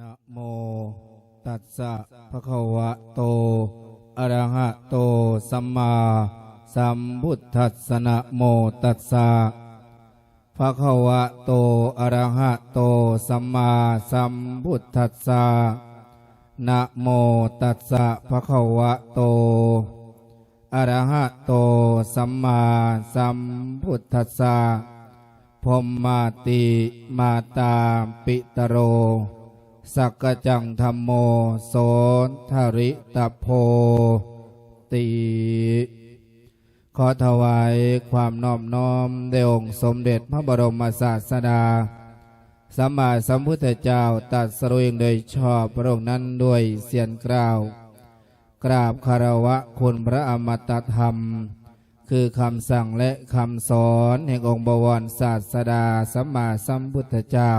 นะโมตัสสะภะคะวะโต อะระหะโต สัมมาสัมพุทธัสสะนะโมตัสสะภะคะวะโต อะระหะโต สัมมาสัมพุทธัสสะนะโมตัสสะภะคะวะโต อะระหะโต สัมมาสัมพุทธัสสะพมมาติ มาตาปิตโร สักจังธรรมโมโสนทริตโพติ ขอถวายความนอบน้อมแด่องค์สมเด็จพระบรมศาสดา สัมมาสัมพุทธเจ้าตัดสรุงโดยชอบพระองค์นั้นด้วยเสียงกล่าว กราบคารวะคุณพระอมตะธรรม คือคำสั่งและคำสอนแห่งองค์บวรศาสดาสัมมาสัมพุทธเจ้า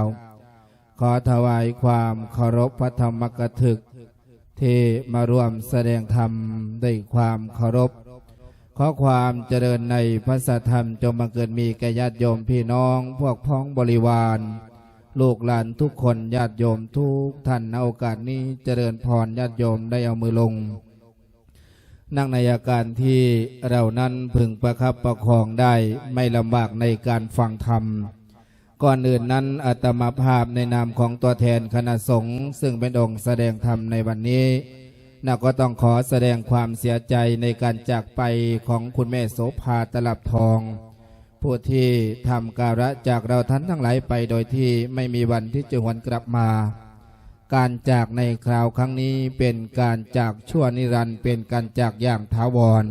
ขอถวายความเคารพพระธรรมกถึก ที่มาร่วมแสดงธรรมด้วยความเคารพ ขอความเจริญในพระสัทธรรมจงบังเกิดมีแก่ญาติโยมพี่น้อง พวกพ้องบริวาร ลูกหลานทุกคนญาติโยมทุกท่านในโอกาสนี้เจริญพรญาติโยมได้เอามือลง นั่งในอาการที่เรานั้นพึงประคับประคองได้ไม่ลำบากในการฟังธรรม ก่อนอื่นนั้นอาตมาภาพในนามของตัวแทนคณะสงฆ์ซึ่งเป็นองค์แสดงธรรมในวันนี้น่าก็ต้องขอแสดงความเสียใจในการจากไปของคุณแม่โสภาตลับทอง ผู้ที่ทำการะจากเราท่านทั้งหลายไปโดยที่ไม่มีวันที่จะหวนกลับมา การจากในคราวครั้งนี้เป็นการจากชั่วนิรันดร์เป็นการจากอย่างถาวร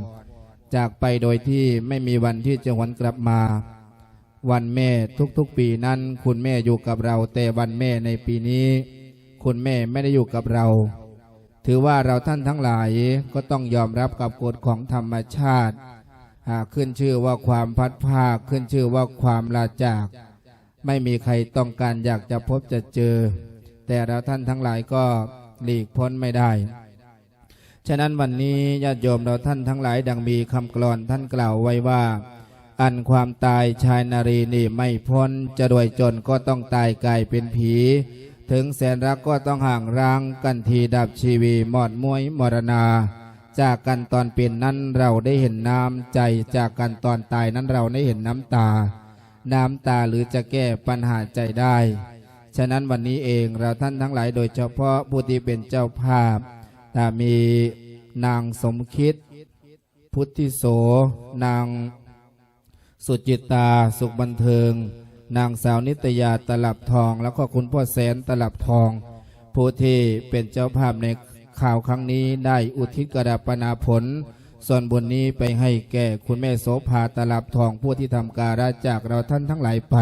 จากไปโดยที่ไม่มีวันที่จะหวนกลับมา วันแม่ทุกๆปีนั้น คุณแม่อยู่กับเรา แต่วันแม่ในปีนี้ คุณแม่ไม่ได้อยู่กับเรา ถือว่าเราท่านทั้งหลายก็ต้องยอมรับกับกฎของธรรมชาติ หากขึ้นชื่อว่าความพัดภาคขึ้นชื่อว่าความลาจาก ไม่มีใครต้องการอยากจะพบจะเจอ แต่เราท่านทั้งหลายก็หลีกพ้นไม่ได้ฉะนั้นวันนี้ญาติโยมเราท่านทั้งหลายดังมีคำกลอนท่านกล่าวไว้ว่า อันความตายชายนารีนี่ไม่พ้น จะรวยจนก็ต้องตายกลายเป็นผี ถึงแสนรักก็ต้องห่างร้างกันทีดับชีวีหมอดมวยมรณา จากกันตอนเป็นนั้นเราได้เห็นน้ำใจจากกันตอนตายนั้นเราได้เห็นน้ำตา น้ำตาหรือจะแก้ปัญหาใจได้ ฉะนั้นวันนี้เองเราท่านทั้งหลายโดยเฉพาะผู้ที่เป็นเจ้าภาพถ้ามีนางสมคิด พุทธิโสนาง สุจิตาสุขบันเทิง นางสาวนิตยาตลับทอง แล้วก็คุณพ่อแสนตลับทอง ผู้ที่เป็นเจ้าภาพในข่าวครั้งนี้ได้อุทิศกระดาปนาผล ส่วนบุญนี้ไปให้แก่คุณแม่โสภาตลับทอง ผู้ที่ทำการาจากเราท่านทั้งหลายไป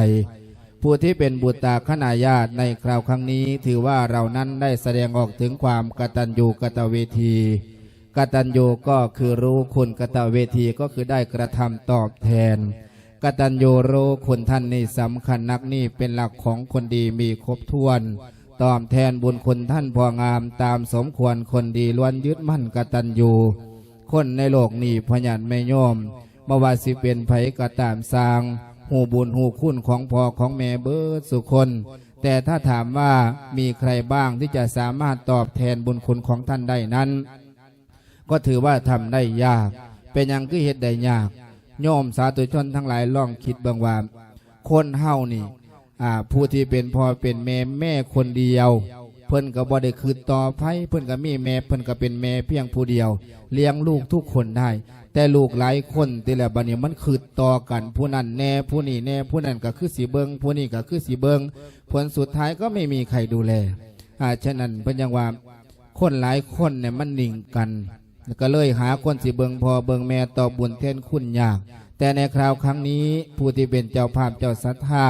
ผู้ที่เป็นบุตรตาขณาญาติในคราวครั้งนี้ถือว่าเรานั้นได้แสดงออกถึงความกตัญญูกตเวทีกตัญญูก็คือรู้คุณกตเวทีก็คือได้กระทำตอบแทน กตัญญูรู้คุณท่านนี่สำคัญนักนี่เป็นหลักของคนดีมีครบถ้วนตอบแทนบุญคุณท่านพองามตามสมควรคนดีล้วนยึดมั่นกตัญญูคนในโลกนี้พยันไม่โยมเมื่อว่าสิเป็นไผกระตามสร้าง หูบุญหูคุณของพ่อของแม่เบิดสุคน แต่ถ้าถามว่ามีใครบ้างที่จะสามารถตอบแทนบุญคุณของท่านได้นั้น ก็ถือว่าทำได้ยาก เป็นอย่างคือเหตุได้ยาก โยมสาธุชนทั้งหลายลองคิดเบางว่าคนเฮานี่ผู้ที่เป็นพ่อเป็นแม่แม่คนเดียว เพิ่นก็บ่ได้คืนต่อไผเพิ่นก็มีแม่เพิ่นก็เป็นแม่เพียงผู้เดียว เลี้ยงลูกทุกคนได้ แต่ลูกหลายคนแต่ละบัดนี้มันคืดต่อกันผู้นั้นแน่ผู้นี้แน่ผู้นั้นก็คือสีเบิงผู้นี้ก็คือสีเบิงผลสุดท้ายก็ไม่มีใครดูแลอ่าฉะนั้นเพิ่นยังว่าคนหลายคนเนี่ยมันนิ่งกัน ก็เลยหาคนสิเบิงพอเบิงแม่ต่อบุญเท่นคุณยาก แต่ในคราวครั้งนี้ผู้ที่เป็นเจ้าภาพเจ้าศรัทธา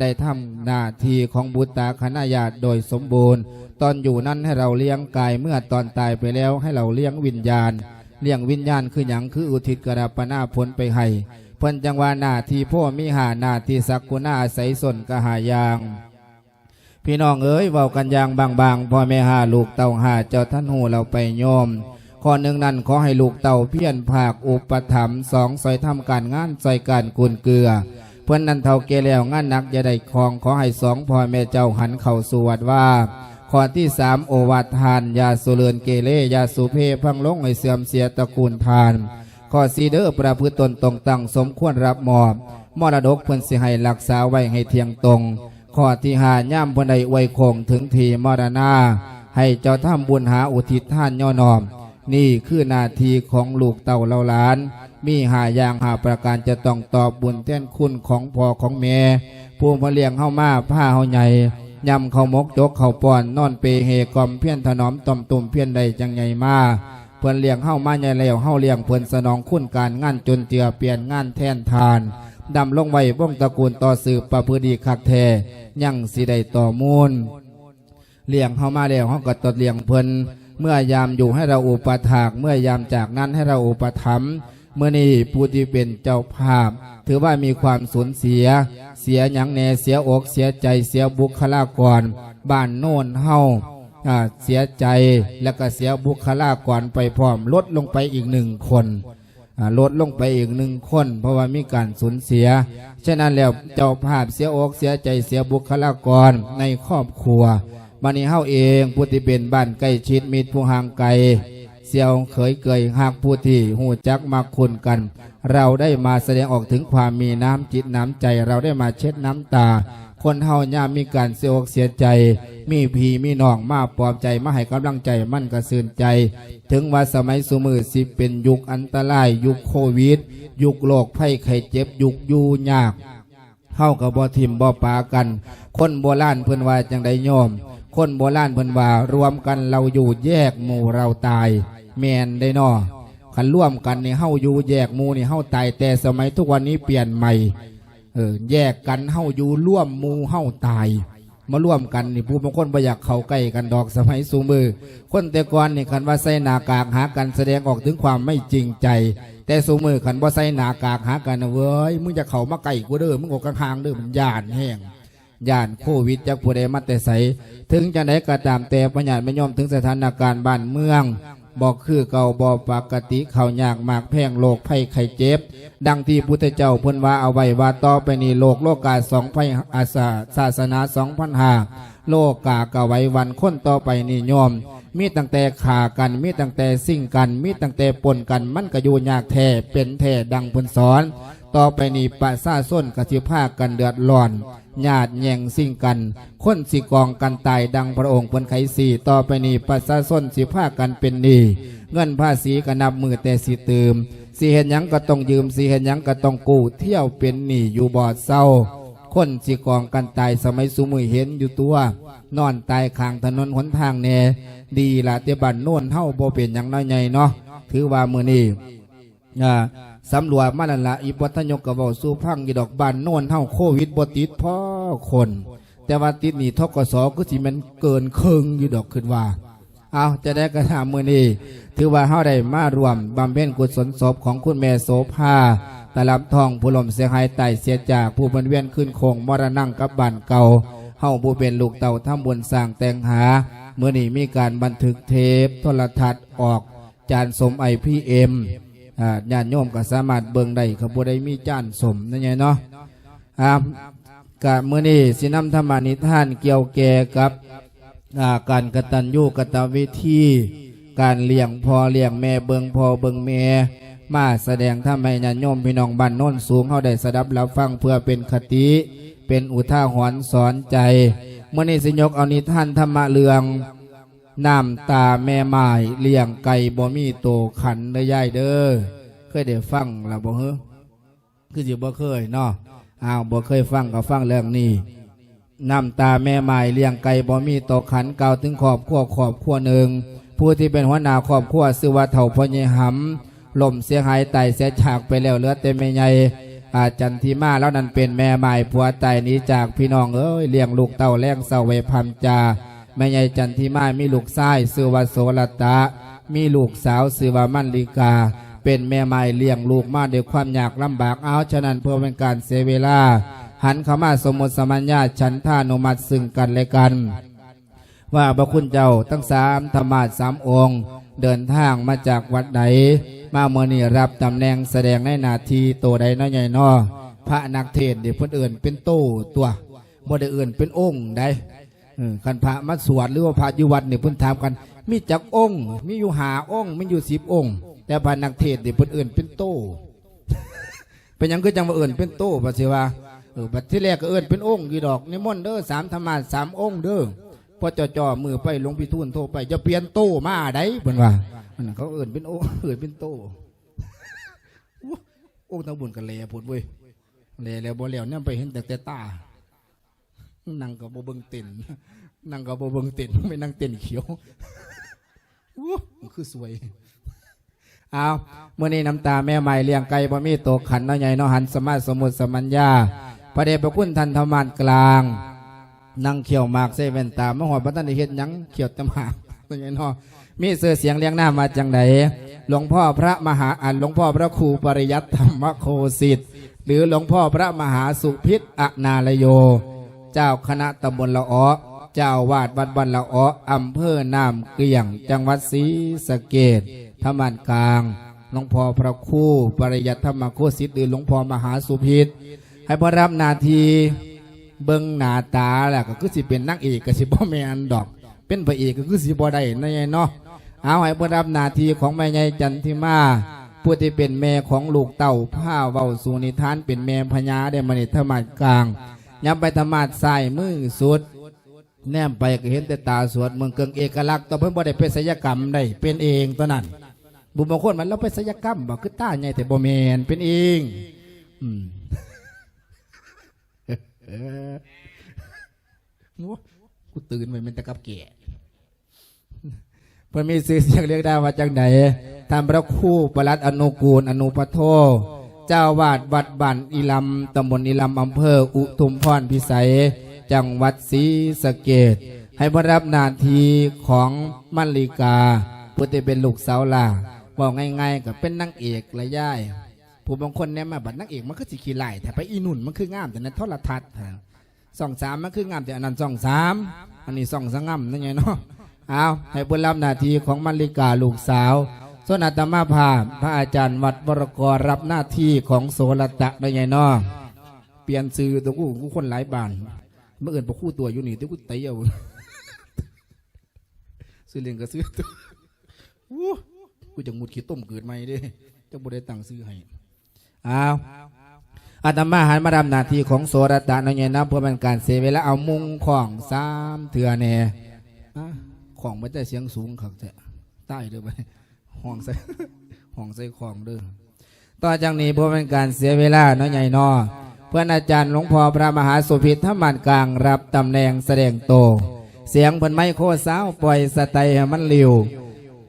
ได้ทำหน้าที่ของบุตรตาคณะญาติโดยสมบูรณ์ ตอนอยู่นั้นให้เราเลี้ยงกายเมื่อตอนตายไปแล้วให้เราเลี้ยงวิญญาณ เลี้ยงวิญญาณคืออย่างคืออุทิศกระปนาผลไปให้เพิ่นจังว่าหน้าที่พ่อมีหาหน้าที่สักกุณาอาศัยสนกหายาง พี่น้องเอ๋ยเว้ากันยางบางๆพ่อแม่หาลูกเต่าหาเจ้าท่านหูเราไปโยม ข้อหนึ่งนั้นขอให้ลูกเต่าเพี้ยนภาคอุปถัมภ์สองซอยทำการงานซอยการกุนเกลือ เพื่อนนั้นเท่าเกแล้วงานหนักอย่าได้คลองขอให้สองพ่อแม่เจ้าหันเข่าสวดว่าข้อที่สามโอวาทานยาสุเรนเกเรยาสุเพพังลงให้เสื่อมเสียตระกูลทาน ข้อสีเด้อประพฤติตนตรงตั้งสมควรรับมอบมรดกเพิ่อนสิให้รักษาไว้ให้เทียงตรง ข้อที่หาย่ามเพิ่นใดอวคงถึงทีมรณาให้เจ้าทำบุญหาอุทิศท่านย่อนอม นี่คือนาทีของลูกเต่าเล่าหลาน มีหาอย่างหาประการจะต้องตอบบุญแท่นคุณของพ่อของแม่ผู้มาเลี้ยงเฮามาผ้าเฮาใหญ่ยำเขามกจกเขาป้อนนอนเปเฮกอมเพี้ยนถนอมตอมตุ่มเพี้ยนใดจังใหญ่มาเพื่อนเลี้ยงเฮามาใหญ่แล้วเฮาเลี้ยงเพื่อนสนองคุณการงานจนเจือเปลี่ยนงานแทนทานดำลงไว้บ้องตระกูลต่อสืบประพฤติคักแท้ยั่งสิได้ต่อมูลเลี้ยงเข้ามาแล้วเขาก็ตดเลี้ยงเพิ่น เมื่อยามอยู่ให้เราอุปถาก เมื่อยามจากนั้นให้เราอุปถัมภ์เมื่อนี้ผู้ที่เป็นเจ้าภาพ ถือว่ามีความสูญเสีย เสียหยังแหน่เสียอกเสียใจเสียบุคลากร บ้านโน่นเฮาอ่าเสียใจแล้วก็เสียบุคลากรไปพร้อมลดลงไปอีกหนึ่งคนลดลงไปอีกหนึ่งคน เพราะว่ามีการสูญเสีย ฉะนั้นแล้วเจ้าภาพเสียอกเสียใจเสียบุคลากรในครอบครัว บันนี้เฮาเองผู้ที่เป็นบ้านใกล้ชิดมิตรผู้ห่างไกลเสียวเขยเกยหากผู้ที่หูจักมาคุณกัน เราได้มาแสดงออกถึงความมีน้ำจิตน้ำใจเราได้มาเช็ดน้ำตา คนเฮาย่ามมีการเสียอกเสียใจ มีพีมีน้องมาปลอบใจมาให้กำลังใจมั่นกระสืนใจ ถึงว่าสมัยสมือสิเป็นยุคอันตราย ยุคโควิด ยุคโรคภัยไข้เจ็บยุคยูยากเฮากับบ่ทิมบ่ปากัน คนโบราณเพิ่อนว่าจังไดโยม คนโบราณเพิ่นว่ารวมกันเราอยู่แยกหมู่เราตาย แมนได้นอคันร่วมกันนี่เฮาอยู่แยกหมู่นี่เฮาตายแต่สมัยทุกวันนี้เปลี่ยนใหม่เออแยกกันเฮาอยู่ร่วมหมู่เฮาตาย มาร่วมกันนี่ผู้บางคนบ่อยากเข้าใกล้กันดอกสมัยสูมือ คนแต่ก่อนนี่คันว่าใส่หน้ากากหากันแสดงออกถึงความไม่จริงใจ แต่สูมือคันว่าใส่หน้ากากหากันนะเว้ยมึงจะเข้ามาใกล้กูเด้อมึงออกกลางๆเด้อมันย่านแห้ง ย่านโควิดจากผู้ใดมาแต่ใสถึงจะไหนก็ตามแต่ปัญญาไม่ยอมถึงสถานการณ์บ้านเมืองบอกคือเก่าบอปกติเขายากมากแพงโลกภัยไข้เจ็บ ดังที่พุทธเจ้าพิ่นว่าเอาไว้ว่าต่อไปนี้โลกโลกาสองภัยอาสาศาสนาสองพันหาโลกกากะไว้วันค้นต่อไปนี่โยมมีตั้งแต่ขากันมีตั้งแต่สิ่งกัน มีตั้งแต่ปนกันมันก็อยู่ยากแท้เป็นแท้ดังพิ่นสอน ต่อไปนี้ประชาชนกสิภาคกันเดือดร้อน ญาติแย่งสิ่งกัน คนสิกองกันตายดังพระองค์เพิ่นไขสี่ต่อไปนี้ประชาชนสิภากันเป็นนี้เงินภาษีก็นับมือแต่สิเติมสิเห็นยังก็ต้องยืมสิเห็นยังก็ต้องกู้เที่ยวเป็นหนี้อยู่บ่อเศร้า คนสิกองกันตายสมัยสุมือเห็นอยู่ตัว นอนตายข้างถนนหนทางแน่ดีละเตบันโน่นเฮาบ่เป็นหยังน้อยใหญ่เนาะถือว่ามือนี้อ่า สำรวจมานั่นละอีปัทยกกระบอกสู้พังยีดอกบานโน่นเท่าโควิดบติดพ่อคน แต่ว่าติดหนี่ทกศก็สิมันเกินคงอยู่ดอกขึ้นว่า เอาจะได้กระทำมือนี้ถือว่าเฮาได้มารวมบำเพ็ญกุศลศพของคุณแม่โสภาตะลับทองผู้ลมเสียหายไตเสียจากผู้บรรเวียนขึ้นโคงมรณังกับบ้านเก่าเฮาผู้เป็นลูกเต่าทำบุญสร้างแต่งหาเมื่อนี้มีการบันทึกเทปโทรทัศน์ออกจานสมไอพีเอ็ม ญาติโยมก็สามารถเบิ่งได้ครับผู้ใดมีจานสมนั่นไงเนาะอ่ากะเมื่อนี้สินำธรรมานิทานเกี่ยวแก่กับการกตัญญูกตวิธีการเลี้ยงพ่อเลี้ยงแม่เบิงพ่อเบิงแม่มาแสดงทำให้ญาติโยมพี่น้องบ้านโน้นสูงเขาได้สดับรับฟังเพื่อเป็นคติ เป็นอุทาหรณ์สอนใจเมื่อนี้สิยกเอานิทานธรรมะเรือง น้ำตาแม่ไม้เลี้ยงไก่บ่มีโตขันเด้ย่ายเด้อเคยได้ฟังแล้วบ่เฮ้คือสิบ่เคยเนาะอ้าวบ่เคยฟังก็ฟังเรื่องนี้น้ำตาแม่ไม้เลี้ยงไก่บ่มีโตขันเก่าวถึงขอบขั้วขอบขั้วหนึ่งผู้ที่เป็นหัวหน้าครอบครัวซื้อว่าเถ่าพญ่หำล่มเสียหายไตเสียฉากไปแล้วเหลือแต่แม่ใหญ่อาจันทิมาแล้วนั่นเป็นแม่ไม้ผัวไตนี้จากพี่น้องเอ้ยเลี้ยงลูกเต่าแรงเสาเวพัมจา แม่ใหญ่จันทิมามีลูกชายซื้อว่าโสรตะ มีลูกสาวซื้อว่ามันลิกา เป็นแม่ไม้เลี้ยงลูกมาด้วยความยากลำบากเอาฉะนั้นเพื่อเป็นการเสียเวลา หันเข้ามาสมมติสมัญญาฉันท่านุมัติซึ่งกันและกัน ว่าพระคุณเจ้าทั้งสามธรรมาสามองค์ เดินทางมาจากวัดใดมาเมื่อนี้รับตำแหน่งแสดงในนาทีโตใดน้อยใหญ่นอพระนักเทศเดี๋ยวเพิ่นเอื่นเป็นโตตัวบ่ได้เอื่นเป็นองค์ใด เออคันพระมาสวดหรือว่าพระยู่วัดเนี่ยเพิ่นถามกัน มีจักองค์มีอยู่หาองค์มีอยู่สิบองค์ แต่พระนักเทศน์เนี่ยเพิ่นเอื่นเป็นโตเป็นยังคือจังว่าเอื่นเป็นโตปะสิว่าเออบัดที่แรกก็เอื่นเป็นองค์กี่ดอกนิมนต์เด้อสามธรรมะสามองค์เด้อพอจ่อๆมือไปหลวงพี่ทูลโทรไปจะเปลี่ยนโตมาได้เพิ่นว่าอันนั้นเขาเอื่นเป็นองค์เอื่นเป็นโตโอ้ตาบุญกันเลยพูดเว้ยเลยแล้วบ่แล้วเนี่ยไปเห็นแต่แต่ตา นั่งกับโบเบิงเต็นนั่งกับโบเบิงเต็นไม่นั่งเต็นเขียวอู้คือสวยเอาเมื่อนี้น้ำตาแม่ใหม่เลี้ยงไก่บ่มีตกขันเนาะใหญ่นาะหันสมาสมุทรสมัญญาพระเดชพระคุณท่านธรรมานกลาง นั่งเขียวมากเซเว่นตามหอดพระท่านเฮ็ดยังเขียวแตหมากเป็นไงเนาะมีเสือเสียงเลี้ยงหน้ามาจังไดหลวงพ่อพระมหาอันหลวงพ่อพระครูปริยัติธรรมโคสิทธิ์หรือหลวงพ่อพระมหาสุพิษอนาลโย เจ้าคณะตำบลละอ้อเจ้าวาดวัดบันละอ้ออำเภอน้ำเกลียง จังหวัดศรีสะเกดธรรมานกลางหลวงพ่อพระครูปริยัติธรรมโคสิทธิ์หรือหลวงพ่อมหาสุพิษให้พระรับนาทีเบิ้งหน้าตาแหละก็คือสิเป็นนักเอกก็สิบ่แม่นดอก เป็นพระเอกก็คือสิบ่ได้นั่นไงเนาะเอาให้พระรับนาทีของแม่ใหญ่จันทิมาผู้ที่เป็นแม่ของลูกเต่าผ้าเว้าสูนิทานเป็นแม่พญาได้มาในธรรมากลาง ย้ำไปธรรมาสใส่มือสุด แนมไปก็เห็นแต่ตาสวดเมืองเกิงเอกลักษณ์ต่อเพิ่นบ่ได้เป็นศิลกรรมได้เป็นเองตัวนั้น บุญบางคนมันเราเป็นศิลกรรมบ่คือตาใหญ่แต่บ่แมนเป็นเองอืมเออโอ้กูตื่นไปมันตะกับแก่เพิ่นมีชื่อเสียงเรียกได้ว่าจังไดท่านพระครูประหลัดอนุกูล อนุปโท เจ้าวาดวัดบ้านอิลำตำบลอิลำอำเภออุทุมพรพิสัย จังหวัดศรีสะเกดให้พระรับหนาทีของมัลลิกาผู้ที่เป็นลูกสาวล่าบอกง่ายๆกับเป็นนางเอกละย่ายผู้บางคนเนี่ยมาบัดนางเอกมันก็สิขี้ไล่แต่ไปอีนุ่นมันคืองามแต่ในโทรทัศน์ฮะสองสามมันคืองามแต่อันนั้นสองสามอันนี้สองสงามนั่นไงเนาะเอาให้บุญรับหนาทีของมัลลิกาลูกสาว ส่วนอาตมาภาพพระอาจารย์วัดวรกรรับหน้าที่ของโสรตะได้ไงนาะเปลี่ยนซื้อตัวกูกูคนหลายบานเมื่อเอินพอคู่ตัวอยู่นี่ตัวกูเตะเอาซื้อเลี้ยงก็ซื้อตัวอู้กูจะงุดขี้ต้มเกิดใหม่เด้จ้าบุได้ตังซื้อให้เอาอาตมาหันมาดำหน้าที่ของโสรตะน้อยนะเพื่อเป็นการเสียเวลาเอามุงของสามเถื่อแน่อ่ของไม่ได้เสียงสูงขักแต่ใต้เด้อไป ห้องใส่ห้องใส่ของเด้อต่อจากนี้เพื่อเป็นการเสียเวลาเน้อยใหญ่นอเพื่อนอาจารย์หลวงพ่อพระมหาสุพิธรรมันกลางรับตำแหน่งแสดงโต เสียงเพิ่นไม้โคสาวปล่อยสไตให้มันเร็ว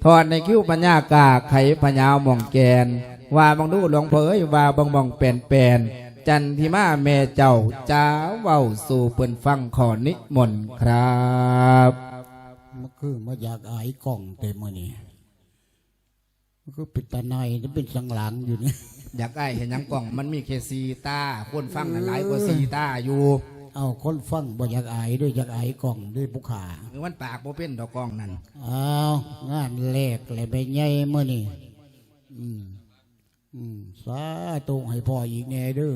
ทอดในคิ้วปัญญากาไขพญาวมองแกน ว่าบังดูหลวงเอ้ยว่าบังมองแปลนแปลนจันทิมาแม่เจ้าจ้าเว้าสู่เปิ้นฟังขอนิมนต์ครับมันคือมาอยากอายกล่องเต็มมือนี่ มันคือปิดตาในนี่เป็นสังหลังอยู่นี่อยากได้เห็นหยังกล่องมันมีแค่ซีตาคนฟังนั้นหลายกว่าซีตาอยู่ เอาคนฟังบ่อยากอายด้วยอยากอายกล่องด้วยผู้ขาหรือมันปากบ่เป็นดอกกล่องนั่นเอางานแรกเลยไปใหญ่มือนี่อืมอืมสาตุให้พ่ออีกแน่เด้อ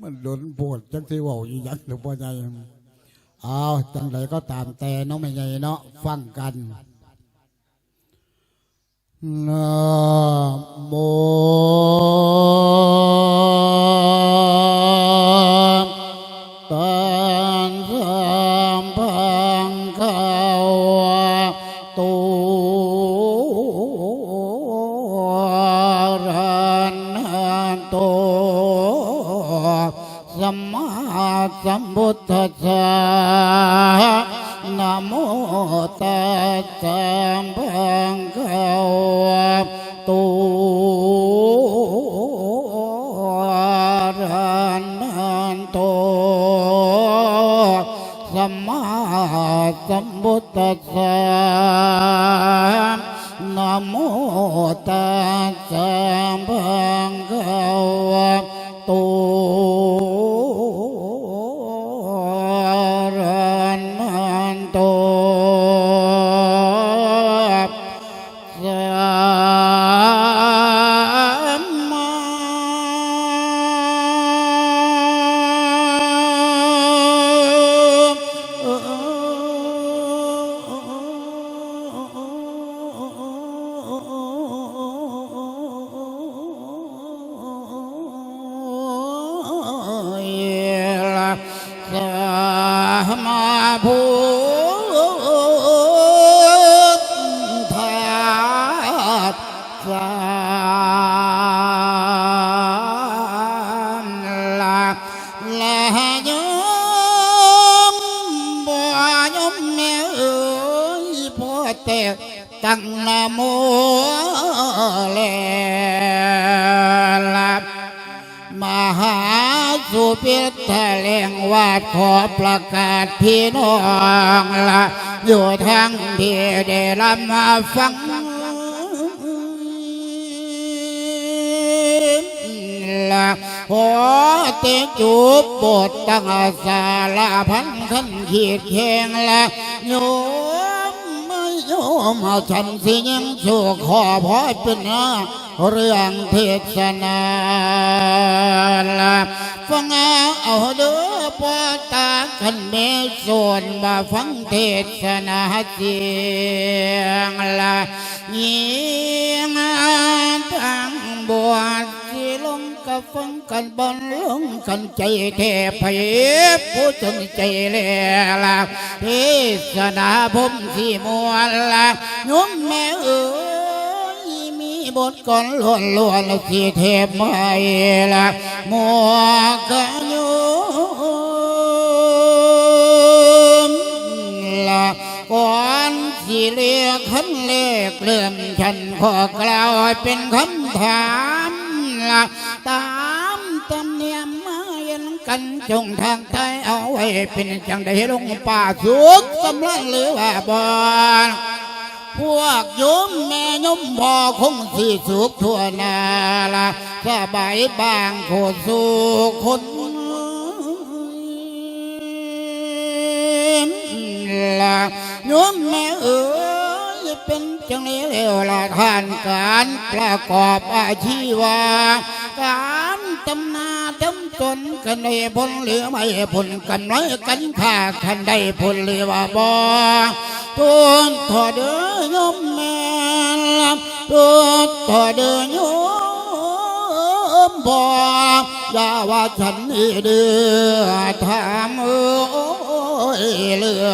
มันโดนปวดจังที่ว่าอีหยังหรือพ่อใหญ่ เอาจังไรก็ตามแต่น้องไม่ใหญ่เนาะฟังกันนะโมตัสสะ พิธแถลงวาดขอประกาศพี่น้องละอยู่ทางที่ได้รับมาฟังละขอเตจูบบทตั้งสาลาพันขันขีดแข่งละโยมไม่โยมเอาฉันสิยังสู่ขอพอเป็นนะ เรื่องเทศนาละฟังเอาเด้อปอตาขันเมส่วนมาฟังเทศนาเสียงละยิงทางบวชสิลงกับฟังกันบนลงกันใจเทพผู้จนใจแลละเทศนาผมที่มวลละโยมแม่เอ๋ บทก่อนล้วนล้วนที่เทพไม่ละมัวกันอยู่ละก่อนสิเรียขันเลขเลื่อมฉันขอกล่าวเป็นคำถามละตามตำเนียมมาเย็นกันจงทางไทยเอาไว้เป็นจังได้ลงป่าสุขสำลังหรือว่าบอน พวกโยมแม่ยมพอคงสิสุขทั่วนาละสบายบางโคสุขคนละโยมแม่เอ๋ยเป็นจังนี้เร็วละทานการประกอบอาชีวะการตำนาทำตนกันได้ผลหรือไม่ผลกันน้อยกันค่าคันได้ผลหรือว่าบ่ตุนถอเดือยมแม่ลำตุนถอเดือยมบ่อย่าว่าฉันนี่เดือทำเอ้ยเรื่อ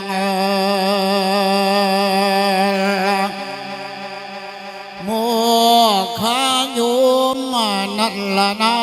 งโมขะโยมนั่นละนา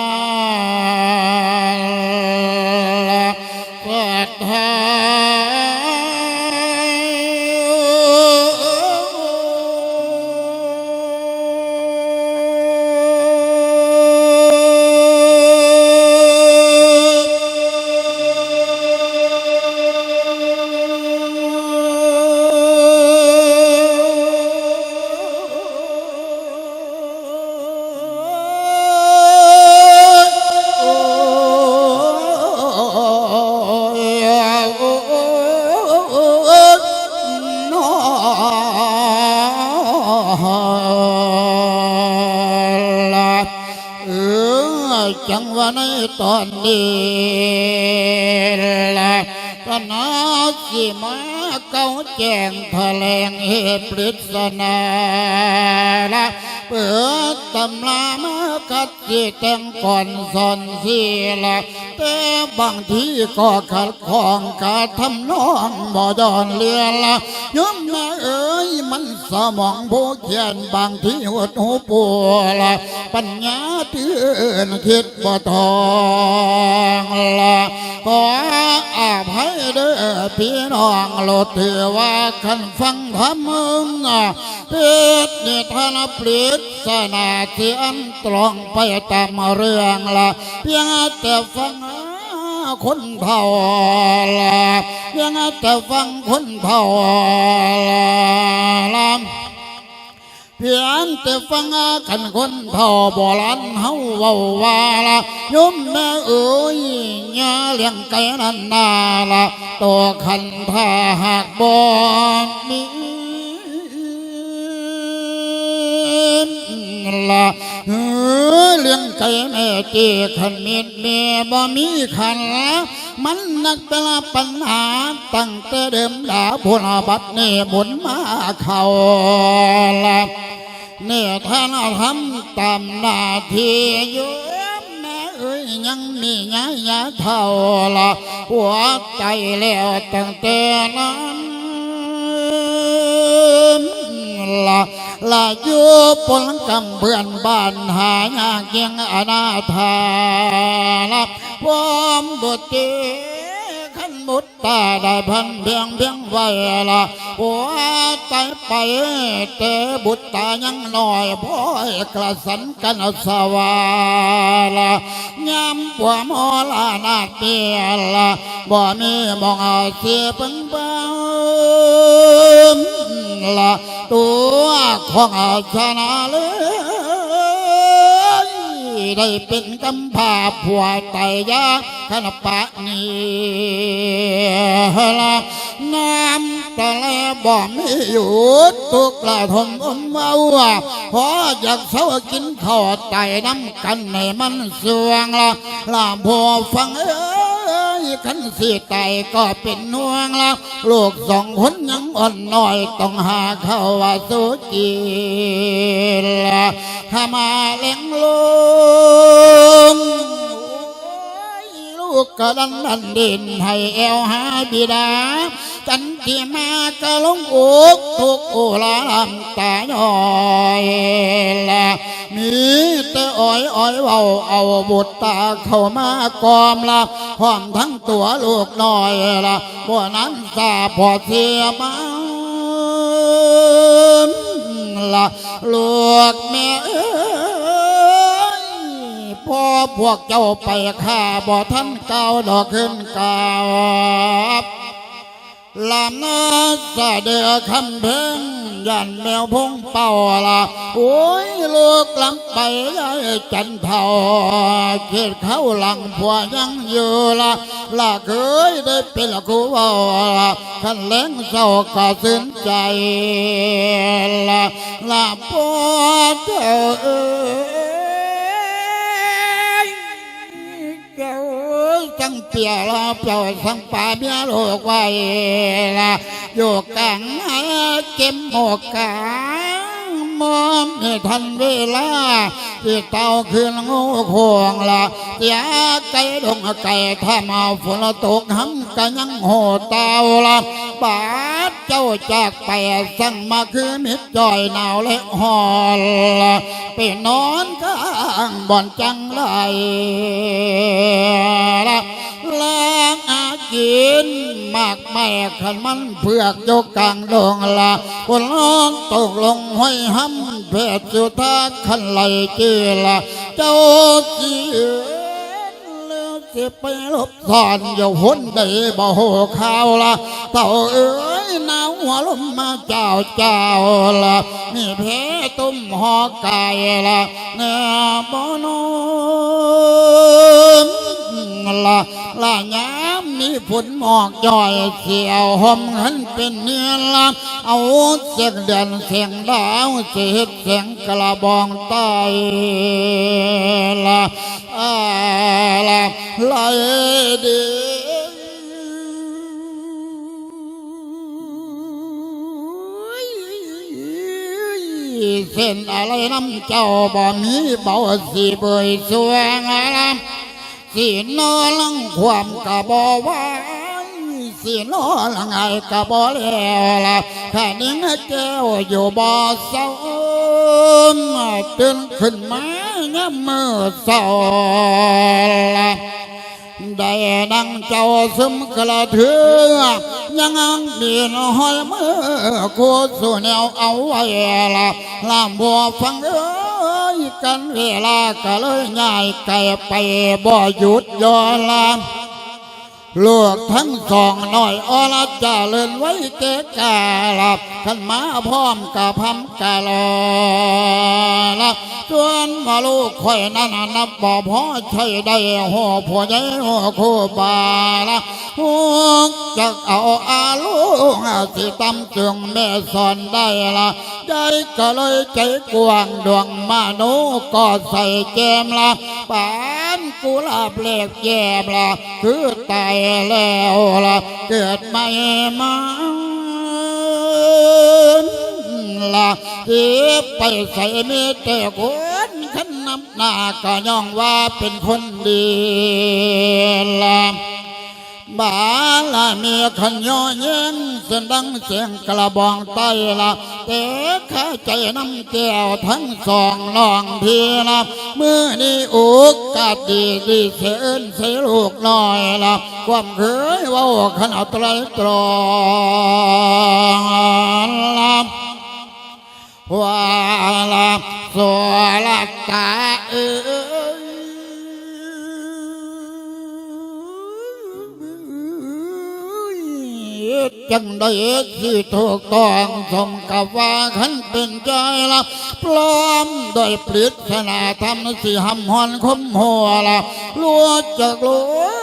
อนสิละแต่บางทีก็ขัดข้องกาทำน้องบ่ดอนเรือละยมแม่เอ๋ยมันสมองผู้เขียนบางทีหัวหูปวละปัญญาเตือนคิดบ่ทองละขออาภัยเด้อพี่น้องโลดถือว่าคันฟังธรรมมึงเทศนิทานปริศนาที่อันตรองไปตามเรื่องละเพียงแต่ฟังคนเท่าละยังแต่ฟังคนเท่าละเพียงแต่ฟังกันคนเท่าบ่ลันเฮาเว้าว่าละยมแม่เอ๋ยยาเลี้ยงไก่นันนาละตัวคันถ้าหากบ่มี ละเออเลี้ยงไก่แม่เจขันมีดเมียบ่มีขันละมันนักเป็นปัญหาตั้งแต่เดิมดาพลบัดนี่หมุนมาเข้าละเนี่ยท่านทำตามหน้าที่โยมแม่เอ้ยยังมีญาญาเท่าละหัวใจแล้วตั้งแต่นั้นละ ละอยู่ปนกำเบือนบ้านหายากเกียงอนาถาละพร้อมบุตรี มุตตาได้พันเพียงเพียงไว้ละหัวใจไปแต่บุตรตายังน้อยพ่อยกระสันกันเอาสวาละยำปัวมอลานาเปียละบ่มีมองเอาเสียเพิ่งเบาละตัวของอาชนะเลย ได้เป็นกำพร้าผัวไตยาขนปะนีละน้ำตะเลบ่มีหยุดตุกละทนอมเมาพออยากเศร้ากินข้าวไตน้ำกันในมันสวงละลาพอฟังเอ้ขันสีไตก็เป็นห่วงละลูกสองคนยังอ่อนน้อยต้องหาเข้าว่าสุกินละถ้ามาเลี้ยงลูก กกระดันดันดินให้แอวหาบิดาจันทีมากะลงอกทุกโอลาลำตาย่อยละมีแต่อ้อยอ้อยเบาเอาบุตรตาเข้ามากอมละพร้อมทั้งตัวลูกน้อยละบ่นั้นสาพอเสียมาละลูกแม่เอ พอพวกเจ้าไปข้าบ่ท่านเก่าดอกขึ้นเก่าลำนาสะเดือคำเพ่งยันแมวพงเป่าละโอ้ยลูกหลำไปยายจันเท่าเขีดเข้าหลังผัวยังอยู่ละละเคยได้เป็นละกูว่าละขันแรงเศร้าก็สิ้นใจละละพ่อเจ้าเอ้ย จังเปียรอเปล่าสังป่าเบี้ยโลกไว้ละอยู่กลางเก็มหมกกา มอมทันเวลาที่เต่าคืนงูโคงละเสียไก่ดงไก่ถ้ามาฝนตกหำก็ยังโหเต่าละบาดเจ้าจากไปสั่งมาคือมิดจอยหนาวและหอนละไปนอนข้างบ่อนจังไรละ ลางอากินมากไม่ขันมันเพือกยกกลางดงละคนร้องตกลงห้อยห้ำเพศสุธาขันไหลเจละเจ้าจีเลือสิไปลบซ่อนอยู่หุ่นได้บ่โหข่าวละเต่าเอ้ยหนาวหัวลมมาเจ้าเจ้าละมีเพตุ้มหอไก่ละเนื้อบ่นม ละละยามมีฝนหมอกย่อยเสียวหอมหันเป็นเนื้อละเอาเสียงเดือนเสียงดาวเสียดเสียงกระบองใต้ละอาละไหลดีเส้นอะไรน้ำเจ้าบ่มีเบาสีเบยสวงอะไร สีนอลังความกะบ่ว่าสีนอลังไงกะบอแล้วล่ะแค่นี้แก้วอยู่บ่เศร้าตื่นขึ้นมาเนี่ยมมือเศร้าล่ะ ได้ดังเจ้าซึมกระเถือยังมีนห้อยมือโคสู่แนวเอาไว้ละลำบัวฟังเอ้ยกันเวลาก็เลยง่ายไกลไปบ่หยุดยอลา ลูกทั้งสองน้อยอรจะเลินไว้เกะกาลับขันมาพร้อมกับพำกาลอลับส่วนมาลูกข่อยนั้นนับบ่พอใช่ได้หัวผัวใหญ่หัวคู่บาละหัวจะเอาอาลูกสิตำจึงแม่สอนได้ละใจก็เลยใจกว้างดวงมาโนก็ใส่แจมละปานกุลาบเล็กแยมละคือตายแล้วละเกิดไม่มาละที่ไปใส่เมตแต่คนขันน้ำหน้าก็ย่องว่าเป็นคนดีละ บาลามีขันย่อเย็นเสียงดังเสียงกระบองไตละเตะข้าใจน้ำแก้วทั้งสองลองทีละมือนี้อุกาดีดีเสินเสียลูกน้อยละความเคยว่าขนาดไตรตรอง ได้ที่ถูกต้องสมกับว่าขันเป็นใจละพร้อมโดยปริศนาธรรมสิหำหอนคมหัวละลัวจากล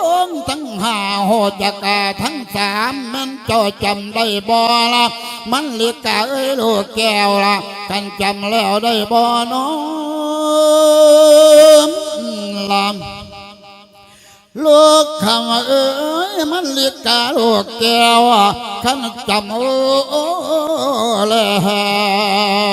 วงทั้งห้าโหจักาทั้งสามมันเจ้าจำได้บ่ละมันเลียกาเอ้ยลูกแก้วละกันจำแล้วได้บ่น้องลำ ลูกคำเอ้ยมันเลียกาลูกแก้วขันจำแล้ว